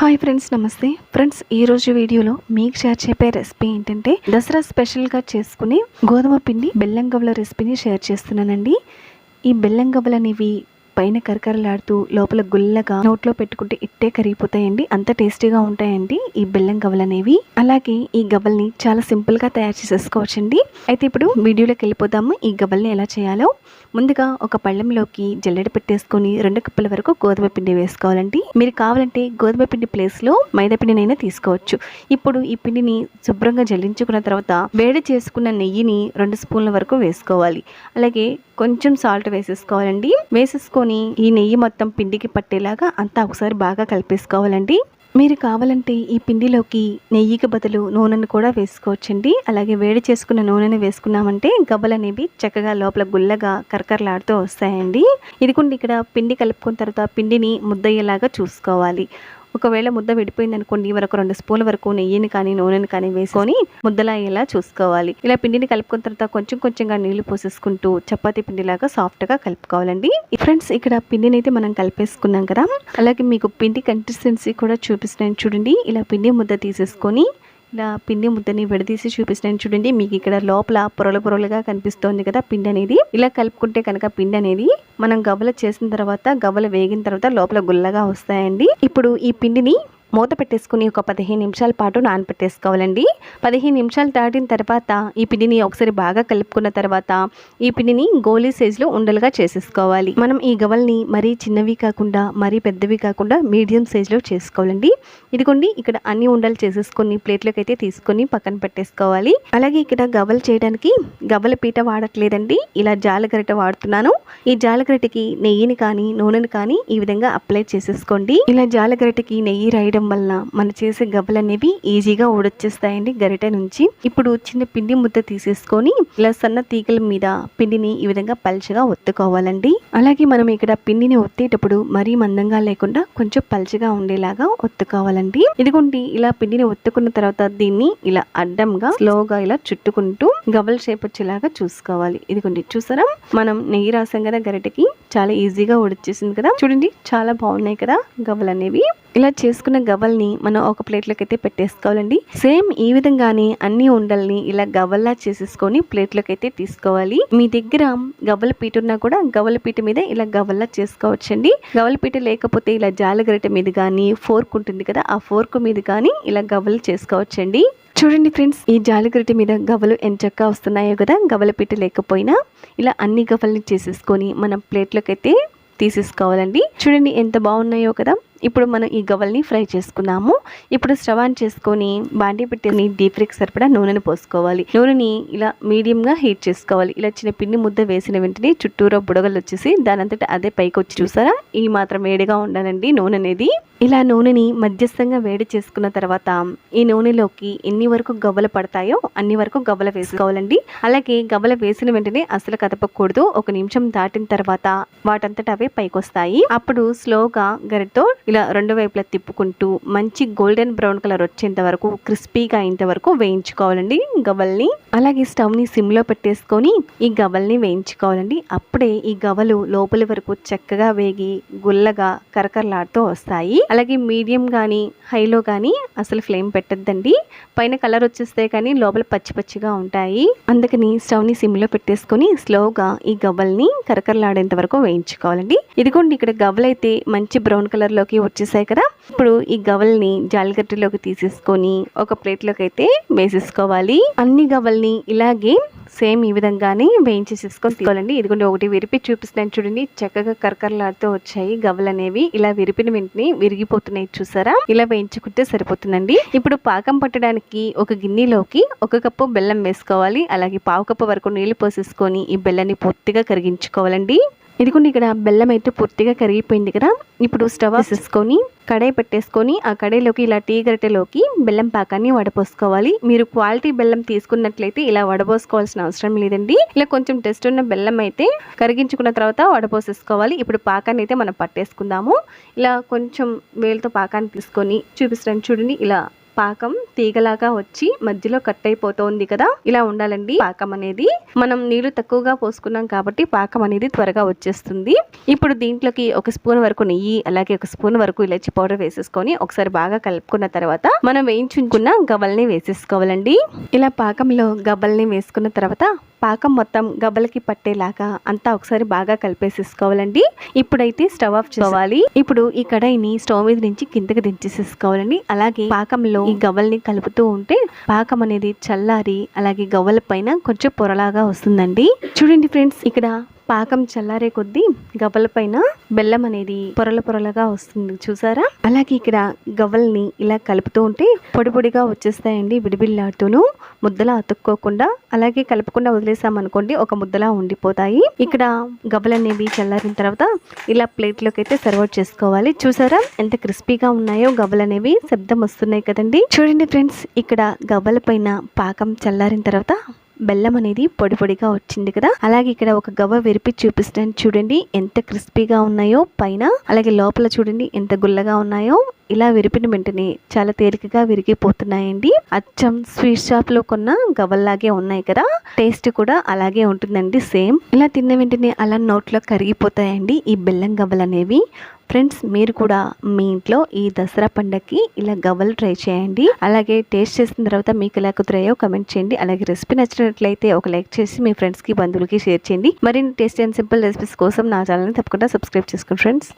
Hi friends నమస్తే. Friends ఈ రోజు వీడియోలో మీకు షేర్ చెప్పే రెసిపీ ఏంటంటే దసరా స్పెషల్గా చేసుకుని గోధుమ పిండి బెల్లం గవ్వల రెసిపీని షేర్ చేస్తున్నానండి. ఈ బెల్లం గవ్వలు అనేవి పైన కరకరలాడుతూ లోపల గుల్లగా నోట్లో పెట్టుకుంటే ఇట్టే కరిగిపోతాయండి. అంత టేస్టీగా ఉంటాయండి ఈ బెల్లం గవ్వలు అనేవి అలాగే ఈ గవ్వల్ని చాలా సింపుల్గా తయారు చేసేసుకోవచ్చండి. అయితే ఇప్పుడు వీడియోలోకి వెళ్ళిపోదాము ఈ గవ్వల్ని ఎలా చేయాలో. ముందుగా ఒక పళ్ళెంలోకి జల్లెడ పెట్టేసుకొని రెండు కప్పుల వరకు గోధుమ పిండి వేసుకోవాలండి. మీరు కావాలంటే గోధుమ పిండి ప్లేస్లో మైదా పిండినైనా తీసుకోవచ్చు. ఇప్పుడు ఈ పిండిని శుభ్రంగా జల్లించుకున్న తర్వాత వేడి చేసుకున్న నెయ్యిని రెండు స్పూన్ల వరకు వేసుకోవాలి. అలాగే కొంచెం సాల్ట్ వేసేసుకోవాలండి. వేసేసుకొని ఈ నెయ్యి మొత్తం పిండికి పట్టేలాగా అంతా ఒకసారి బాగా కలిపేసుకోవాలండి. మీరు కావాలంటే ఈ పిండిలోకి నెయ్యికి బదులు నూనెను కూడా వేసుకోవచ్చండి. అలాగే వేడి చేసుకున్న నూనెను వేసుకున్నామంటే గబ్బలు అనేవి చక్కగా లోపల గుల్లగా కరకరలాడుతూ వస్తాయండి. ఇదిగుండి ఇక్కడ పిండి కలుపుకున్న తర్వాత పిండిని ముద్దయ్యేలాగా చూసుకోవాలి. ఒకవేళ ముద్ద విడిపోయింది అనుకోండి మరొక రెండు స్పూన్ల వరకు నెయ్యిని కానీ నూనెని కానీ వేసుకొని ముద్దలా అయ్యేలా చూసుకోవాలి. ఇలా పిండిని కలుపుకున్న తర్వాత కొంచెం కొంచెంగా నీళ్ళు పోసేసుకుంటూ చపాతీ పిండిలాగా సాఫ్ట్గా కలుపుకోవాలండి. ఫ్రెండ్స్ ఇక్కడ పిండిని అయితే మనం కలిపేసుకున్నాం కదా? అలాగే మీకు పిండి కన్సిస్టెన్సీ కూడా చూపిస్తున్నాను చూడండి. ఇలా పిండి ముద్ద తీసేసుకొని ఇలా పిండి ముద్దని విడదీసి చూపిస్తాను. చూడండి మీకు ఇక్కడ లోపల పొరలు పొరలుగా కనిపిస్తోంది కదా పిండి అనేది. ఇలా కలుపుకుంటే కనుక పిండి అనేది మనం గవ్వలు చేసిన తర్వాత గవ్వలు వేగిన తర్వాత లోపల గుల్లగా వస్తాయండి. ఇప్పుడు ఈ పిండిని మూత పెట్టేసుకుని ఒక పదిహేను నిమిషాల పాటు నానపెట్టేసుకోవాలండి. పదిహేను నిమిషాలు దాటిన తర్వాత ఈ పిండిని ఒకసారి బాగా కలుపుకున్న తర్వాత ఈ పిండిని గోలీ సైజులో ఉండలుగా చేసేసుకోవాలి. మనం ఈ గవల్ని మరీ చిన్నవి కాకుండా మరీ పెద్దవి కాకుండా మీడియం సైజులో చేసుకోవాలండి. ఇదిగోండి ఇక్కడ అన్ని ఉండలు చేసేసుకొని ప్లేట్లోకి అయితే తీసుకొని పక్కన పెట్టేసుకోవాలి. అలాగే ఇక్కడ గవలు చేయడానికి గవల పీట వాడట్లేదండి. ఇలా జాలగరిట వాడుతున్నాను. ఈ జాలగరిటకి నెయ్యిని కానీ నూనెని కానీ ఈ విధంగా అప్లై చేసేసుకోండి. ఇలా జాలగరిటకి నెయ్యి రాయడం వల్ల మన చేసే గవ్వలు అనేవి ఈజీగా ఊడొచ్చేస్తాయండి గరిట నుంచి. ఇప్పుడు చిన్న పిండి ముద్ద తీసేసుకొని ఇలా సన్న తీగల మీద పిండిని ఈ విధంగా పల్చగా ఒత్తుకోవాలండి. అలాగే మనం ఇక్కడ పిండిని ఒత్తేటప్పుడు మరీ మందంగా లేకుండా కొంచెం పల్చగా ఉండేలాగా ఒత్తుకోవాలండి. ఇదిగోండి ఇలా పిండిని ఒత్తుకున్న తర్వాత దీన్ని ఇలా అడ్డంగా స్లోగా ఇలా చుట్టుకుంటూ గవ్వల షేప్ వచ్చేలాగా చూసుకోవాలి. ఇదిగోండి చూసారా? మనం నెయ్యి రాసాం కదా గరిటకి చాలా ఈజీగా ఉడిచేసింది కదా. చూడండి చాలా బాగున్నాయి కదా గవ్వలు అనేవి ఇలా చేసుకున్న గవ్వల్ని మనం ఒక ప్లేట్లోకి అయితే పెట్టేసుకోవాలండి. సేమ్ ఈ విధంగానే అన్ని ఉండల్ని ఇలా గవ్వల్లా చేసేసుకొని ప్లేట్లోకి అయితే తీసుకోవాలి. మీ దగ్గర గవ్వల పీట ఉన్నా కూడా గవ్వల పీట మీద ఇలా గవ్వల్లా చేసుకోవచ్చండి. గవ్వల పీట లేకపోతే ఇలా జాలగరిట మీద కానీ ఫోర్క్ ఉంటుంది కదా ఆ ఫోర్క్ మీద కానీ ఇలా గవ్వలు చేసుకోవచ్చండి. చూడండి ఫ్రెండ్స్ ఈ జాలిగరిటి మీద గవ్వలు ఎంచక్కా వస్తున్నాయో కదా గవ్వల పీట లేకపోయినా ఇలా అన్ని గవ్వల్ని చేసేసుకొని మనం ప్లేట్లోకి అయితే తీసేసుకోవాలండి. చూడండి ఎంత బాగున్నాయో కదా. ఇప్పుడు మనం ఈ గవ్వల్ని ఫ్రై చేసుకున్నాము. ఇప్పుడు స్టవ్ ఆన్ చేసుకొని బాండీ పెట్టుకుని డీప్ ఫ్రైకి సరిపడా నూనెను పోసుకోవాలి. నూనెని ఇలా మీడియంగా హీట్ చేసుకోవాలి. ఇలా చిన్న పిండి ముద్ద వేసిన వెంటనే చుట్టూరా బుడగలు వచ్చేసి దాని అంతటా అదే పైకి వచ్చి చూసారా? ఈ మాత్రం వేడిగా ఉండాలండి నూనె అనేది. ఇలా నూనెని మధ్యస్థంగా వేడి చేసుకున్న తర్వాత ఈ నూనెలోకి ఎన్ని వరకు గవ్వలు పడతాయో అన్ని వరకు గవ్వలు వేసుకోవాలండి. అలాగే గవ్వలు వేసిన వెంటనే అసలు కదపకూడదు. ఒక నిమిషం దాటిన తర్వాత వాటంతట అవే పైకి వస్తాయి అప్పుడు స్లోగా గరిటతో ఇలా రెండు వైపులా తిప్పుకుంటూ మంచి గోల్డెన్ బ్రౌన్ కలర్ వచ్చేంత వరకు క్రిస్పీగా అయ్యేంత వరకు వేయించుకోవాలండి గవ్వల్ని. అలాగే స్టవ్ని సిమ్లో పెట్టేసుకొని ఈ గవ్వల్ని వేయించుకోవాలండి. అప్పుడే ఈ గవ్వలు లోపలి వరకు చక్కగా వేగి గుల్లగా కరకరలాడుతూ వస్తాయి. అలాగే మీడియం కానీ హైలో కానీ అసలు ఫ్లేమ్ పెట్టద్దండి. పైన కలర్ వచ్చేస్తే కానీ లోపల పచ్చి పచ్చిగా ఉంటాయి. అందుకని స్టవ్ని సిమ్లో పెట్టేసుకొని స్లోగా ఈ గవ్వల్ని కరకరలాడేంత వరకు వేయించుకోవాలండి. ఇదిగోండి ఇక్కడ గవ్వలైతే మంచి బ్రౌన్ కలర్ లోకి వచ్చేసాయి కదా. ఇప్పుడు ఈ గవల్ని జాలిగట్టెలోకి తీసేసుకొని ఒక ప్లేట్లోకి అయితే వేసేసుకోవాలి. అన్ని గవల్ని ఇలాగే సేమ్ ఈ విధంగానే వేయించేసేసుకొని తీసుకోవాలండి. ఇదిగోండి ఒకటి విరిపి చూపిస్తున్నాను చూడండి. చక్కగా కరకరలాడుతూ వచ్చాయి గవలు అనేవి ఇలా విరిపిన వెంటనే విరిగిపోతున్నాయి చూసారా? ఇలా వేయించుకుంటే సరిపోతుందండి. ఇప్పుడు పాకం పట్టడానికి ఒక గిన్నెలోకి ఒక కప్పు బెల్లం వేసుకోవాలి. అలాగే పావు కప్పు వరకు నీళ్ళు పోసేసుకొని ఈ బెల్లాన్ని పూర్తిగా కరిగించుకోవాలండి. ఇదిగోండి ఇక్కడ బెల్లం అయితే పూర్తిగా కరిగిపోయింది కదా. ఇప్పుడు స్టవ్ వేసేసుకొని కడాయి పెట్టేసుకొని ఆ కడాయిలోకి ఇలా టీ గరిటెలోకి బెల్లం పాకాన్ని వడపోసుకోవాలి. మీరు క్వాలిటీ బెల్లం తీసుకున్నట్లయితే ఇలా వడపోసుకోవాల్సిన అవసరం లేదండి. ఇలా కొంచెం టెస్ట్ ఉన్న బెల్లం అయితే కరిగించుకున్న తర్వాత వడపోసేసుకోవాలి. ఇప్పుడు పాకాన్ని అయితే మనం పట్టేసుకుందాము. ఇలా కొంచెం వేలుతో పాకాన్ని తీసుకొని చూపిస్తాను చూడండి ఇలా పాకం తీగలాగా వచ్చి మధ్యలో కట్ అయిపోతోంది కదా ఇలా ఉండాలండి. పాకం అనేది మనం నీళ్ళు తక్కువగా పోసుకున్నాం కాబట్టి పాకం అనేది త్వరగా వచ్చేస్తుంది. ఇప్పుడు దీంట్లోకి ఒక స్పూన్ వరకు నెయ్యి అలాగే ఒక స్పూన్ వరకు ఇలాచి పౌడర్ వేసేసుకొని ఒకసారి బాగా కలుపుకున్న తర్వాత మనం వేయించుకున్న గవ్వల్ని వేసేసుకోవాలండి. ఇలా పాకంలో గవ్వల్ని వేసుకున్న తర్వాత పాకం మొత్తం గబ్బలకి పట్టేలాగా అంతా ఒకసారి బాగా కలిపేసేసుకోవాలండి. ఇప్పుడైతే స్టవ్ ఆఫ్ చేసుకోవాలి. ఇప్పుడు ఈ కడాయిని స్టవ్ మీద నుంచి కిందకి దించేసేసుకోవాలండి. అలాగే పాకంలో ఈ గవ్వల్ని కలుపుతూ ఉంటే పాకం అనేది చల్లారి అలాగే గవ్వల పైన కొంచెం పొరలాగా వస్తుందండి. చూడండి ఫ్రెండ్స్ ఇక్కడ పాకం చల్లారే కొద్దీ గవ్వల పైన బెల్లం అనేది పొరల పొరలుగా వస్తుంది. చూసారా? అలాగే ఇక్కడ గవ్వల్ని ఇలా కలుపుతూ ఉంటే పొడి పొడిగా వచ్చేస్తాయండి విడివిల్లాడుతూను ముద్దలా అతుక్కోకుండా అలాగే కలుపుకుండా వదిలేసామనుకోండి ఒక ముద్దలా ఉండిపోతాయి. ఇక్కడ గవ్వలు అనేవి చల్లారిన తర్వాత ఇలా ప్లేట్లోకి అయితే సర్వ్ చేసుకోవాలి. చూసారా? ఎంత క్రిస్పీగా ఉన్నాయో గవ్వలు అనేవి శబ్దం వస్తున్నాయి కదండి. చూడండి ఫ్రెండ్స్ ఇక్కడ గవ్వల పైన పాకం చల్లారిన తర్వాత బెల్లం అనేది పొడి పొడిగా వచ్చింది కదా. అలాగే ఇక్కడ ఒక గవ్వ విరిపి చూపిస్తాను చూడండి. ఎంత క్రిస్పీగా ఉన్నాయో పైన. అలాగే లోపల చూడండి ఎంత గుల్లగా ఉన్నాయో. ఇలా విరిపిన వెంటనే చాలా తేలికగా విరిగిపోతున్నాయండి. అచ్చం స్వీట్ షాప్లో కొన్న గవ్వల్లాగే ఉన్నాయి కదా. టేస్ట్ కూడా అలాగే ఉంటుందండి సేమ్. ఇలా తిన్న వెంటనే అలా నోట్లో కరిగిపోతాయండి ఈ బెల్లం గవ్వలు అనేవి ఫ్రెండ్స్ మీరు కూడా మీ ఇంట్లో ఈ దసరా పండగకి ఇలా గవ్వలు ట్రై చేయండి. అలాగే టేస్ట్ చేసిన తర్వాత మీకు ఎలా కుదిరాయో కమెంట్ చేయండి. అలాగే రెసిపీ నచ్చినట్లయితే ఒక లైక్ చేసి మీ ఫ్రెండ్స్కి బంధువులకి షేర్ చేయండి. మరిన్ని టేస్ట్ అండ్ సింపుల్ రెసిపీస్ కోసం నా ఛానల్ని తప్పకుండా సబ్స్క్రైబ్ చేసుకోండి ఫ్రెండ్స్